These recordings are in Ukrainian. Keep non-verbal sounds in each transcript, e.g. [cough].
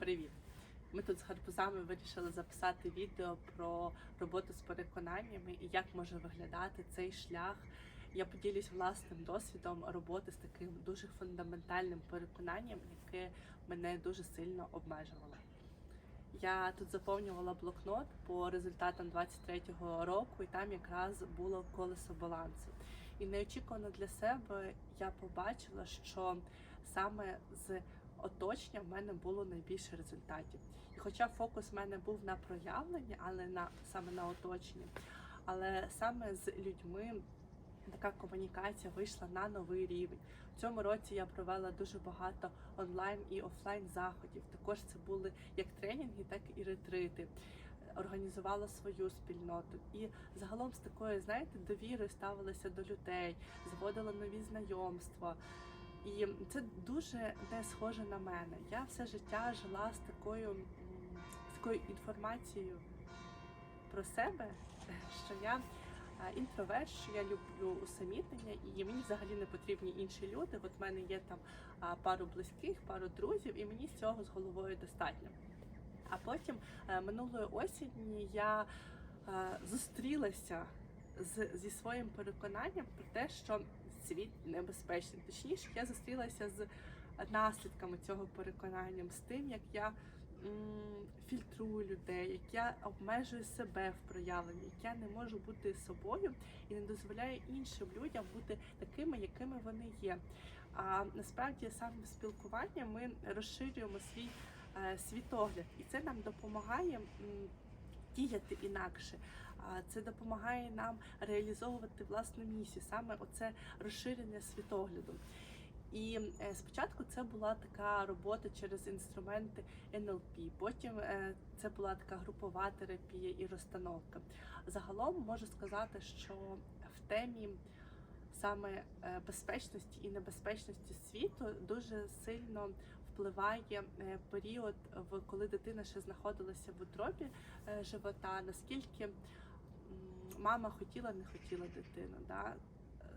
Привіт! Ми тут з гарбузами вирішили записати відео про роботу з переконаннями і як може виглядати цей шлях. Я поділюсь власним досвідом роботи з таким дуже фундаментальним переконанням, яке мене дуже сильно обмежувало. Я тут заповнювала блокнот по результатам 23-го року, і там якраз було колесо балансу. І неочікувано для себе я побачила, що саме з оточення в мене було найбільше результатів. І хоча фокус в мене був на проявленні, але на саме на оточенні, але саме з людьми така комунікація вийшла на новий рівень. В цьому році я провела дуже багато онлайн і офлайн заходів. Також це були як тренінги, так і ретрити. Організувала свою спільноту і загалом з такою, знаєте, довірою ставилася до людей, зводила нові знайомства. І це дуже не схоже на мене. Я все життя жила з такою, з такою інформацією про себе, що я інтроверт, що я люблю усамітнення, і мені взагалі не потрібні інші люди. От в мене є там пару близьких, пару друзів, і мені з цього з головою достатньо. А потім е, минулої осені я е, зустрілася з, зі своїм переконанням про те, що світ небезпечний. Точніше, я зустрілася з наслідками цього переконання, з тим, як я м, фільтрую людей, як я обмежую себе в проявленні, як я не можу бути собою і не дозволяю іншим людям бути такими, якими вони є. А насправді саме спілкування ми розширюємо свій е, світогляд, і це нам допомагає. Діяти інакше, це допомагає нам реалізовувати власну місію, саме оце розширення світогляду. І е, спочатку це була така робота через інструменти НЛП, потім е, це була така групова терапія і розстановка. Загалом можу сказати, що в темі саме е, безпечності і небезпечності світу дуже сильно впливає е, період, коли дитина ще знаходилася в утробі е, живота, наскільки мама хотіла, не хотіла дитину. Да?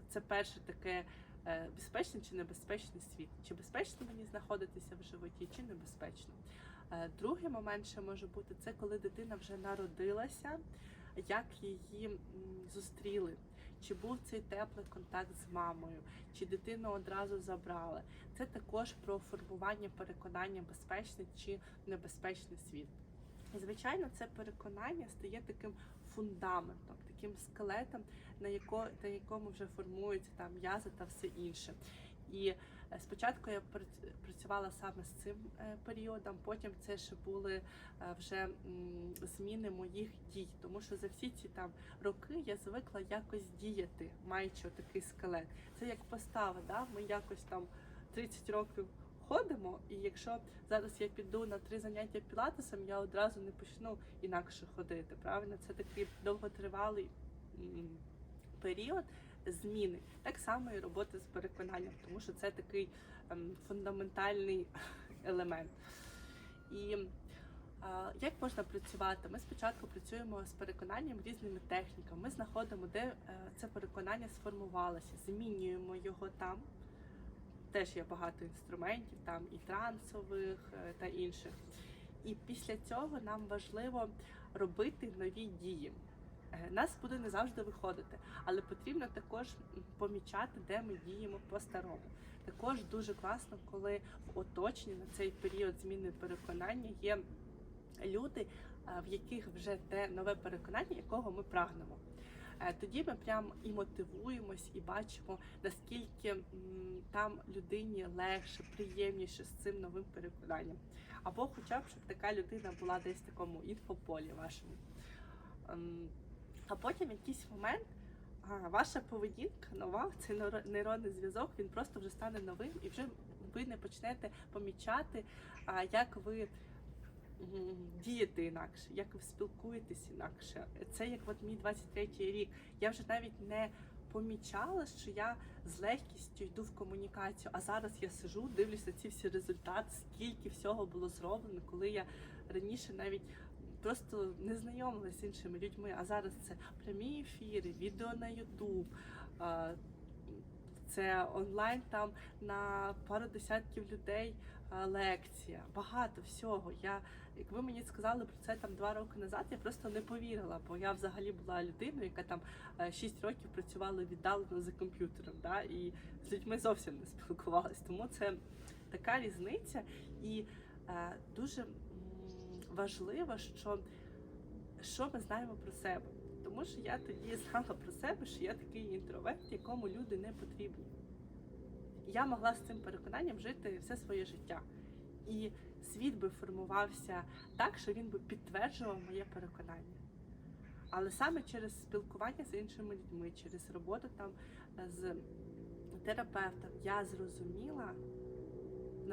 Це перше таке е, безпечний чи небезпечний світ. Чи безпечно мені знаходитися в животі, чи небезпечно. Другий момент ще може бути це коли дитина вже народилася, як її зустріли. Чи був цей теплий контакт з мамою, чи дитину одразу забрали. Це також про формування переконання безпечний чи небезпечний світ. Звичайно, це переконання стає таким фундаментом, таким скелетом, на якому вже формуються там м'язи та все інше. І е, спочатку я працювала саме з цим е, періодом, потім це ще були е, вже зміни моїх дій, тому що за всі ці там роки я звикла якось діяти, маючи такий скелет. Це як постава, да? ми якось там 30 років ходимо, і якщо зараз я піду на три заняття пілатесом, я одразу не почну інакше ходити. Правильно, це такий довготривалий період зміни. Так само і роботи з переконанням, тому що це такий ем, фундаментальний [laughs] елемент. І як можна працювати? Ми спочатку працюємо з переконанням різними техніками. Ми знаходимо, де е, це переконання сформувалося, змінюємо його там. Теж є багато інструментів, там і трансових е, та інших. І після цього нам важливо робити нові дії. Е, Нас буде не завжди виходити, але потрібно також помічати, де ми діємо по-старому. Також дуже класно, коли в оточенні на цей період зміни переконання є люди, е, в яких вже те нове переконання, якого ми прагнемо. Е, Тоді ми прям і мотивуємось, і бачимо, наскільки там людині легше, приємніше з цим новим переконанням. Або хоча б щоб така людина була десь в такому інфополі вашому. А потім якийсь момент а, ваша поведінка нова, цей нейро- нейронний зв'язок, він просто вже стане новим, і вже ви не почнете помічати, а, як ви дієте інакше, як ви спілкуєтесь інакше. Це як от мій 23-й рік. Я вже навіть не помічала, що я з легкістю йду в комунікацію. А зараз я сижу, дивлюся ці всі результати, скільки всього було зроблено, коли я раніше навіть просто не знайомилася з іншими людьми. А зараз це прямі ефіри, відео на Ютуб. Це онлайн там на пару десятків людей е, лекція, багато всього. Я, як ви мені сказали про це там два роки назад, я просто не повірила, бо я взагалі була людиною, яка там 6 років працювала віддалено за комп'ютером, да, і з людьми зовсім не спілкувалась. Тому це така різниця, і е, дуже важливо, що, що ми знаємо про себе. Тому що я тоді знала про себе, що я такий інтроверт, якому люди не потрібні. Я могла з цим переконанням жити все своє життя. І світ би формувався так, що він би підтверджував моє переконання. Але саме через спілкування з іншими людьми, через роботу там е, з терапевтом, я зрозуміла,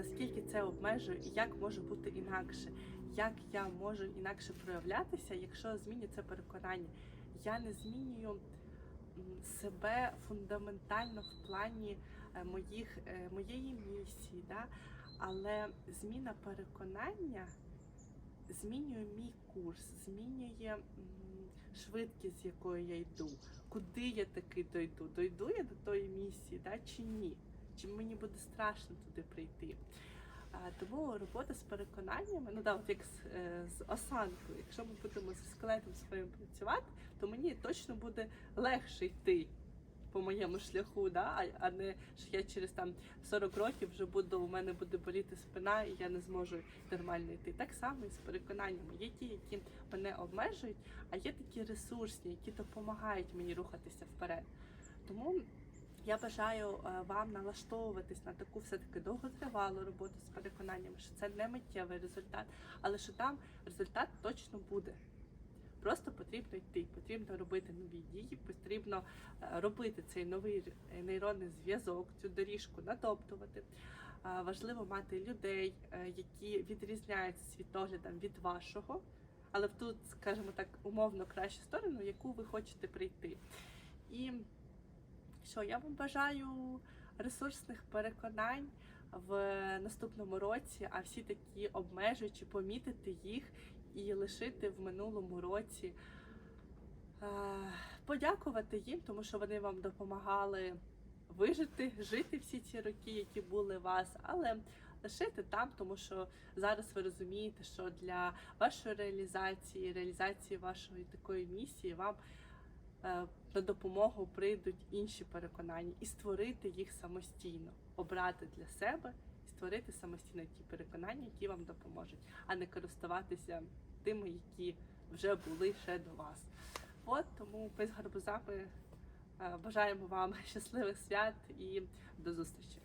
наскільки це обмежує і як може бути інакше, як я можу інакше проявлятися, якщо зміню це переконання. Я не змінюю себе фундаментально в плані е, моїх, е, моєї місії, да? але зміна переконання змінює мій курс, змінює швидкість, з якою я йду, куди я таки дойду. Дойду я до тої місії, да, чи ні? Чи мені буде страшно туди прийти? Тому робота з переконаннями, ну да, от як з, е, з осанкою, якщо ми будемо зі скелетом своїм працювати, то мені точно буде легше йти по моєму шляху, да? а не що я через там 40 років вже буду, у мене буде боліти спина, і я не зможу нормально йти. Так само і з переконаннями. Є ті, які мене обмежують, а є такі ресурсні, які допомагають мені рухатися вперед. Тому я бажаю е, вам налаштовуватись на таку все-таки довготривалу роботу з переконаннями, що це не миттєвий результат, але що там результат точно буде. Просто потрібно йти, потрібно робити нові дії, потрібно е, робити цей новий нейронний зв'язок, цю доріжку натоптувати. Важливо мати людей, е, які відрізняються світоглядом від вашого, але в тут, скажімо так, умовно кращу сторону, яку ви хочете прийти. І що я вам бажаю ресурсних переконань в наступному році, а всі такі обмежуючі, помітити їх і лишити в минулому році. Подякувати їм, тому що вони вам допомагали вижити, жити всі ці роки, які були у вас, але лишити там, тому що зараз ви розумієте, що для вашої реалізації, реалізації вашої такої місії, вам е, на допомогу прийдуть інші переконання і створити їх самостійно, обрати для себе і створити самостійно ті переконання, які вам допоможуть, а не користуватися тими, які вже були ще до вас. От тому ми з гарбузами е, бажаємо вам [laughs] щасливих свят і до зустрічі.